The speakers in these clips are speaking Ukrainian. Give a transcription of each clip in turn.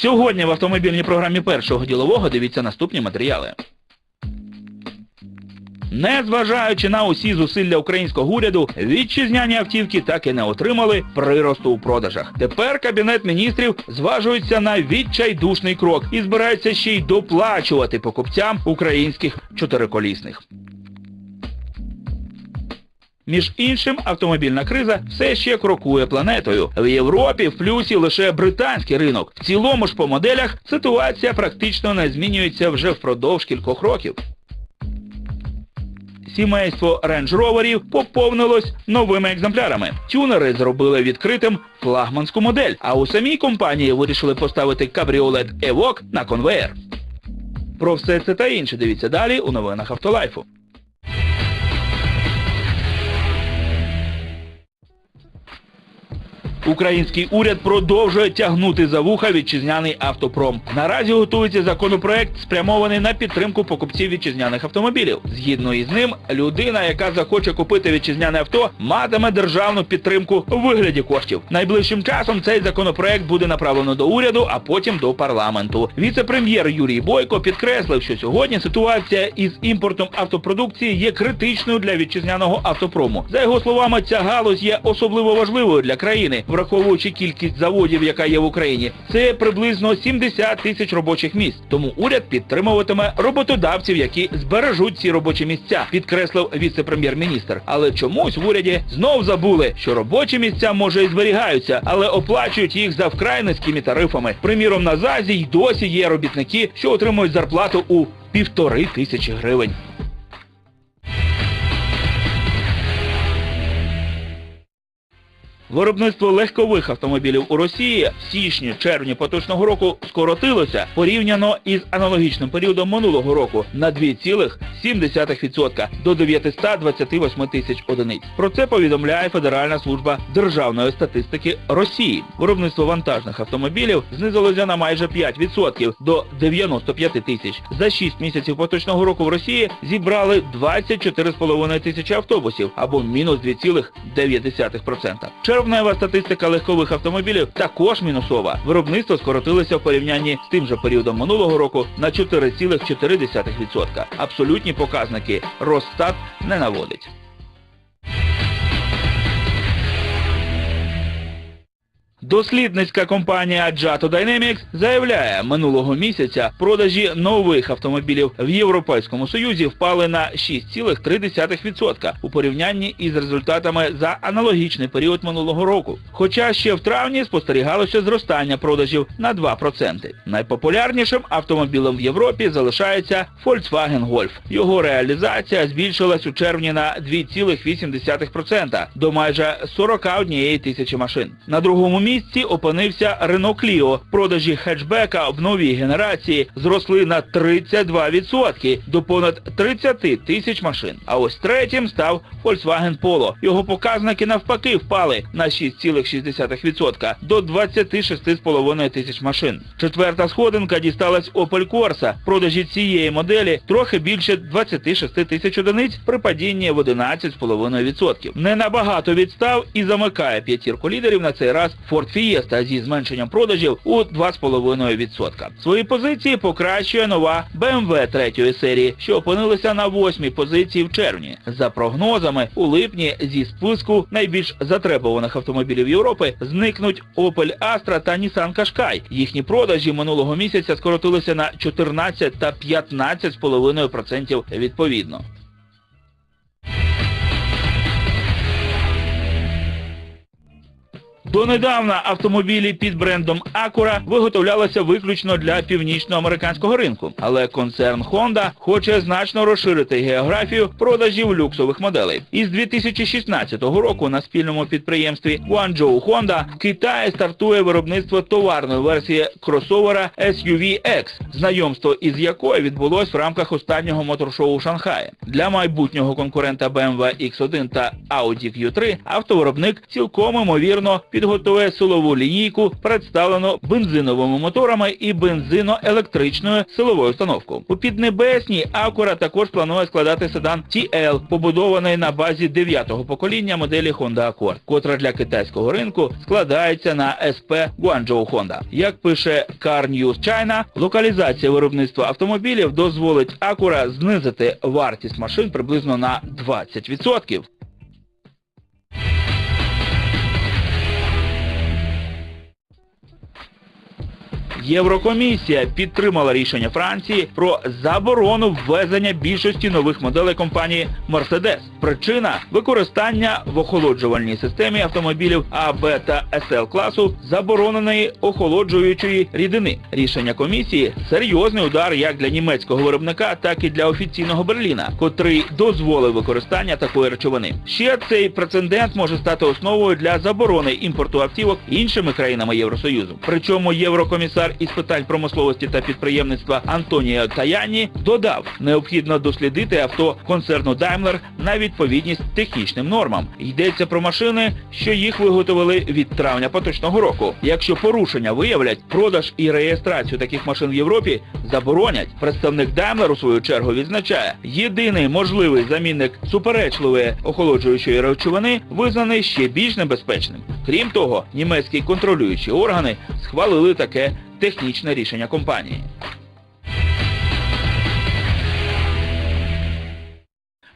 Сьогодні в автомобільній програмі першого ділового дивіться наступні матеріали. Незважаючи на усі зусилля українського уряду, вітчизняні автівки так і не отримали приросту у продажах. Тепер Кабінет міністрів зважується на відчайдушний крок і збирається ще й доплачувати покупцям українських чотириколісних. Між іншим, автомобільна криза все ще крокує планетою. В Європі в плюсі лише британський ринок. В цілому ж по моделях ситуація практично не змінюється вже впродовж кількох років. Сімейство Roverів поповнилось новими екземплярами. Тюнери зробили відкритим флагманську модель, а у самій компанії вирішили поставити кабріолет Evoque на конвеєр. Про все це та інше дивіться далі у новинах Автолайфу. Український уряд продовжує тягнути за вуха вітчизняний автопром. Наразі готується законопроект, спрямований на підтримку покупців вітчизняних автомобілів. Згідно із ним, людина, яка захоче купити вітчизняне авто, матиме державну підтримку у вигляді коштів. Найближчим часом цей законопроект буде направлено до уряду, а потім до парламенту. Віце-прем'єр Юрій Бойко підкреслив, що сьогодні ситуація із імпортом автопродукції є критичною для вітчизняного автопрому. За його словами, ця галузь є особливо важливою для країни, враховуючи кількість заводів, яка є в Україні. Це приблизно 70 тисяч робочих місць. Тому уряд підтримуватиме роботодавців, які збережуть ці робочі місця, підкреслив віце-прем'єр-міністр. Але чомусь в уряді знов забули, що робочі місця може і зберігаються, але оплачують їх за вкрай низькими тарифами. Приміром, на ЗАЗі й досі є робітники, що отримують зарплату у півтори тисячі гривень. Виробництво легкових автомобілів у Росії в січні-червні поточного року скоротилося порівняно із аналогічним періодом минулого року на 2,7% до 928 тисяч одиниць. Про це повідомляє Федеральна служба державної статистики Росії. Виробництво вантажних автомобілів знизилося на майже 5% до 95 тисяч. За 6 місяців поточного року в Росії зібрали 24,5 тисячі автобусів або мінус 2,9%. Червнева статистика легкових автомобілів також мінусова. Виробництво скоротилося в порівнянні з тим же періодом минулого року на 4,4%. Абсолютні показники Росстат не наводить. Дослідницька компанія Jato Dynamics заявляє, минулого місяця продажі нових автомобілів в Європейському Союзі впали на 6,3% у порівнянні із результатами за аналогічний період минулого року. Хоча ще в травні спостерігалося зростання продажів на 2%. Найпопулярнішим автомобілем в Європі залишається Volkswagen Golf. Його реалізація збільшилась у червні на 2,8% до майже 41 тисячі машин. На другому місці опинився Renault Clio. Продажі хетчбека в новій генерації зросли на 32% до понад 30 тисяч машин. А ось третім став Volkswagen Polo. Його показники навпаки впали на 6,6% до 26,5 тисяч машин. Четверта сходинка дісталась Opel Corsa. Продажі цієї моделі трохи більше 26 тисяч одиниць при падінні в 11,5%. Не набагато відстав і замикає п'ятірку лідерів на цей раз Ford Fiesta зі зменшенням продажів у 2,5%. Свої позиції покращує нова BMW третьої серії, що опинилася на восьмій позиції в червні. За прогнозами, у липні зі списку найбільш затребуваних автомобілів Європи зникнуть Opel Astra та Nissan Qashqai. Їхні продажі минулого місяця скоротилися на 14 та 15,5% відповідно. Донедавна автомобілі під брендом Acura виготовлялися виключно для північноамериканського ринку, але концерн Honda хоче значно розширити географію продажів люксових моделей. Із 2016 року на спільному підприємстві Guangzhou Honda в Китаї стартує виробництво товарної версії кросовера SUV X, знайомство із якою відбулось в рамках останнього моторшоу у Шанхаї. Для майбутнього конкурента BMW X1 та Audi Q3 автовиробник цілком імовірно підготує силову лінійку, представлену бензиновими моторами і бензино-електричною силовою установкою. У Піднебесній Acura також планує складати седан TL, побудований на базі 9-го покоління моделі Honda Accord, котра для китайського ринку складається на SP Guangzhou Honda. Як пише Car News China, локалізація виробництва автомобілів дозволить Acura знизити вартість машин приблизно на 20%. Єврокомісія підтримала рішення Франції про заборону ввезення більшості нових моделей компанії Mercedes. Причина використання в охолоджувальній системі автомобілів А, Б та СЛ класу забороненої охолоджуючої рідини. Рішення комісії серйозний удар як для німецького виробника, так і для офіційного Берліна, котрий дозволив використання такої речовини. Ще цей прецедент може стати основою для заборони імпорту автівок іншими країнами Євросоюзу. Причому єврокомісар із питань промисловості та підприємництва Антоніо Таяні додав, необхідно дослідити авто концерну Daimler на відповідність технічним нормам. Йдеться про машини, що їх виготовили від травня поточного року. Якщо порушення виявлять, продаж і реєстрацію таких машин в Європі заборонять. Представник Daimler у свою чергу відзначає, єдиний можливий замінник суперечливої охолоджуючої речовини визнаний ще більш небезпечним. Крім того, німецькі контролюючі органи схвалили таке технічне рішення компанії.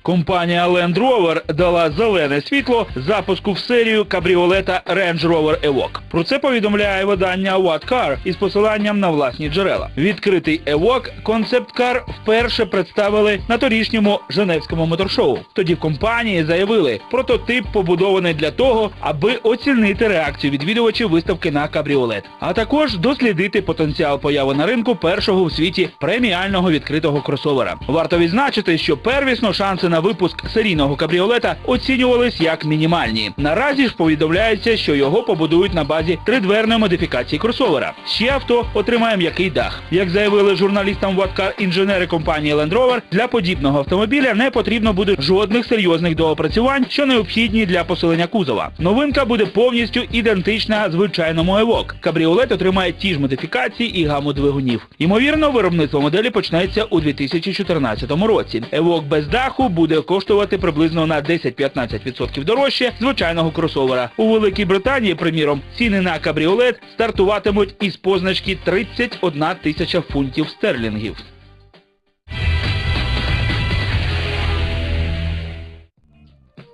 Компанія Land Rover дала зелене світло запуску в серію кабріолета Range Rover Evoque. Про це повідомляє видання What Car із посиланням на власні джерела. Відкритий Evoque концепт кар вперше представили на торішньому Женевському моторшоу. Тоді компанії заявили, прототип побудований для того, аби оцінити реакцію відвідувачів виставки на кабріолет, а також дослідити потенціал появи на ринку першого у світі преміального відкритого кросовера. Варто відзначити, що первісно шанси на випуск серійного кабріолета оцінювались як мінімальні. Наразі ж повідомляється, що його побудують на базі тридверної модифікації кросовера. Ще авто отримає м'який дах. Як заявили журналістам Ваткар інженери компанії Land Rover, для подібного автомобіля не потрібно буде жодних серйозних доопрацювань, що необхідні для посилення кузова. Новинка буде повністю ідентична звичайному Evoque. Кабріолет отримає ті ж модифікації і гаму двигунів. Ймовірно, виробництво моделі почнеться у 2014 році. Evoque без даху буде коштувати приблизно на 10-15% дорожче звичайного кросовера. У Великій Британії, приміром, ціни на кабріолет стартуватимуть із позначки 31 тисяча фунтів стерлінгів.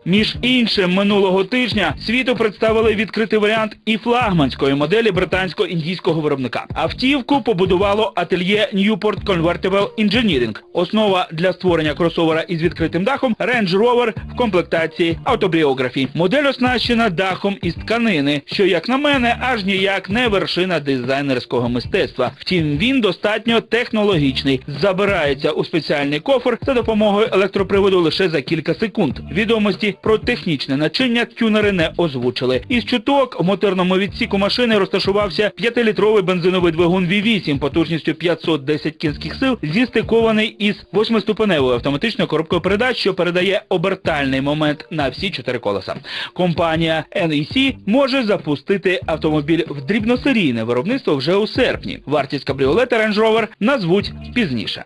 Між іншим, минулого тижня світу представили відкритий варіант і флагманської моделі британсько-індійського виробника. Автівку побудувало ательє Newport Convertible Engineering. Основа для створення кросовера із відкритим дахом Range Rover в комплектації автобіографі. Модель оснащена дахом із тканини, що, як на мене, аж ніяк не вершина дизайнерського мистецтва. Втім, він достатньо технологічний. Забирається у спеціальний кофр за допомогою електроприводу лише за кілька секунд. Відомості про технічне начиння тюнери не озвучили. Із чуток в моторному відсіку машини розташувався 5-літровий бензиновий двигун V8 потужністю 510 кінських сил, зістикований із восьмиступеневою автоматичною коробкою передач, що передає обертальний момент на всі чотири колеса. Компанія NEC може запустити автомобіль в дрібносерійне виробництво вже у серпні. Вартість кабріолета Range Rover назвуть пізніше.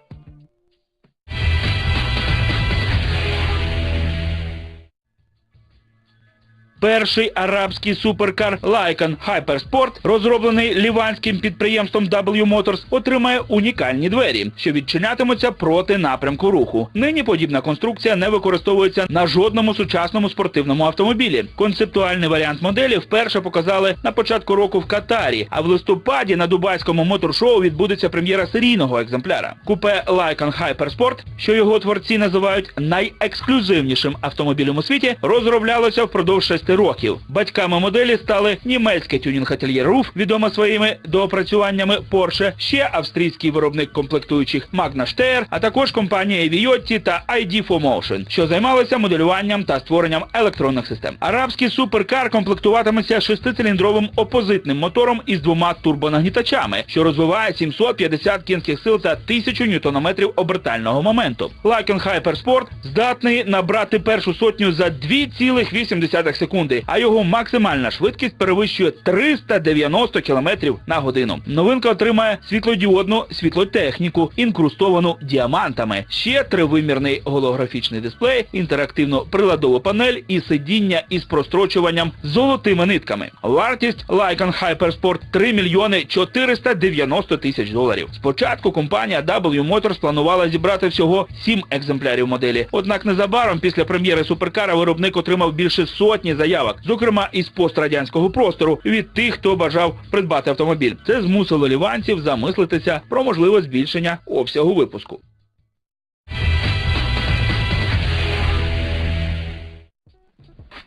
Перший арабський суперкар Lycan Hypersport, розроблений ліванським підприємством W Motors, отримає унікальні двері, що відчинятимуться проти напрямку руху. Нині подібна конструкція не використовується на жодному сучасному спортивному автомобілі. Концептуальний варіант моделі вперше показали на початку року в Катарі, а в листопаді на дубайському моторшоу відбудеться прем'єра серійного екземпляра. Купе Lycan Hypersport, що його творці називають найексклюзивнішим автомобілем у світі, розроблялося впродовж шести років. Батьками моделі стали німецьке тюнінг-ательє Руф, відоме своїми доопрацюваннями Porsche, ще австрійський виробник комплектуючих Magna Steyr, а також компанія Viotti та ID 4Motion, що займалися моделюванням та створенням електронних систем. Арабський суперкар комплектуватиметься шестициліндровим опозитним мотором із двома турбонагнітачами, що розвиває 750 кінських сил та 1000 ньютонометрів обертального моменту. Lycan Hypersport здатний набрати першу сотню за 2,8 секунди. Секунди, а його максимальна швидкість перевищує 390 км на годину. Новинка отримає світлодіодну світлотехніку, інкрустовану діамантами. Ще тривимірний голографічний дисплей, інтерактивну приладову панель і сидіння із прострочуванням золотими нитками. Вартість Lycan Hypersport 3 мільйони 490 тисяч доларів. Спочатку компанія W Motors планувала зібрати всього 7 екземплярів моделі. Однак незабаром після прем'єри суперкара виробник отримав більше сотні заявок, зокрема із пострадянського простору від тих, хто бажав придбати автомобіль. Це змусило ліванців замислитися про можливе збільшення обсягу випуску.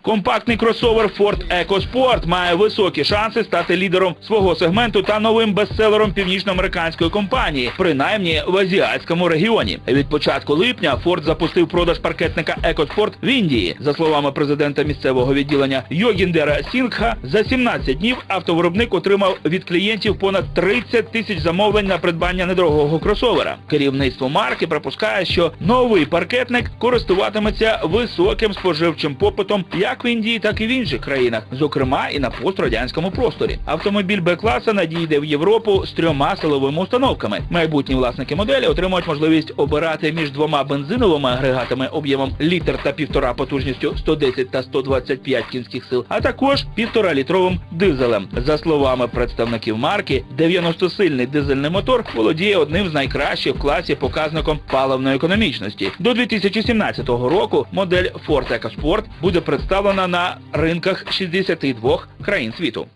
Компактний кросовер Ford EcoSport має високі шанси стати лідером свого сегменту та новим бестселером північноамериканської компанії, принаймні в азіатському регіоні. Від початку липня Ford запустив продаж паркетника EcoSport в Індії. За словами президента місцевого відділення Йогіндера Сінгха, за 17 днів автовиробник отримав від клієнтів понад 30 тисяч замовлень на придбання недорогого кросовера. Керівництво марки припускає, що новий паркетник користуватиметься високим споживчим попитом як в Індії, так і в інших країнах, зокрема і на пострадянському просторі. Автомобіль Б-класа надійде в Європу з трьома силовими установками. Майбутні власники моделі отримують можливість обирати між двома бензиновими агрегатами об'ємом літр та півтора потужністю 110 та 125 кінських сил, а також півтора-літровим дизелем. За словами представників марки, 90-сильний дизельний мотор володіє одним з найкращих в класі показником паливної економічності. До 2017 року модель Ford EcoSport буде представлена на ринках 62 країн світу.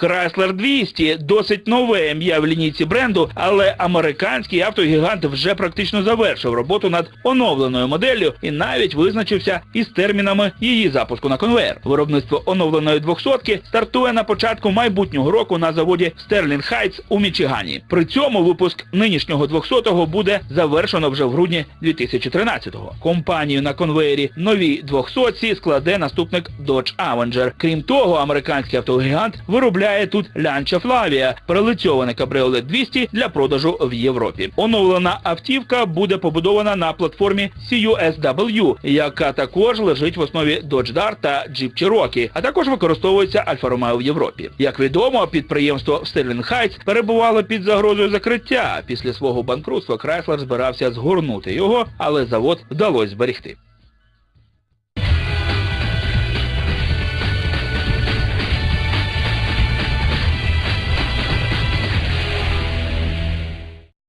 Chrysler 200 – досить нове ім'я в лінійці бренду, але американський автогігант вже практично завершив роботу над оновленою моделлю і навіть визначився із термінами її запуску на конвейер. Виробництво оновленої 200 стартує на початку майбутнього року на заводі Sterling Heights у Мічигані. При цьому випуск нинішнього 200-го буде завершено вже в грудні 2013-го. Компанію на конвеєрі нові 200 складе наступник Dodge Avenger. Крім того, американський автогігант виробляє тут Lancia Flavia, прилицьоване кабріолет 200 для продажу в Європі. Оновлена автівка буде побудована на платформі CUSW, яка також лежить в основі Dodge Dart та Jeep Cherokee, а також використовується Alfa Romeo в Європі. Як відомо, підприємство Sterling Heights перебувало під загрозою закриття. Після свого банкрутства Chrysler збирався згорнути його, але завод вдалося зберегти.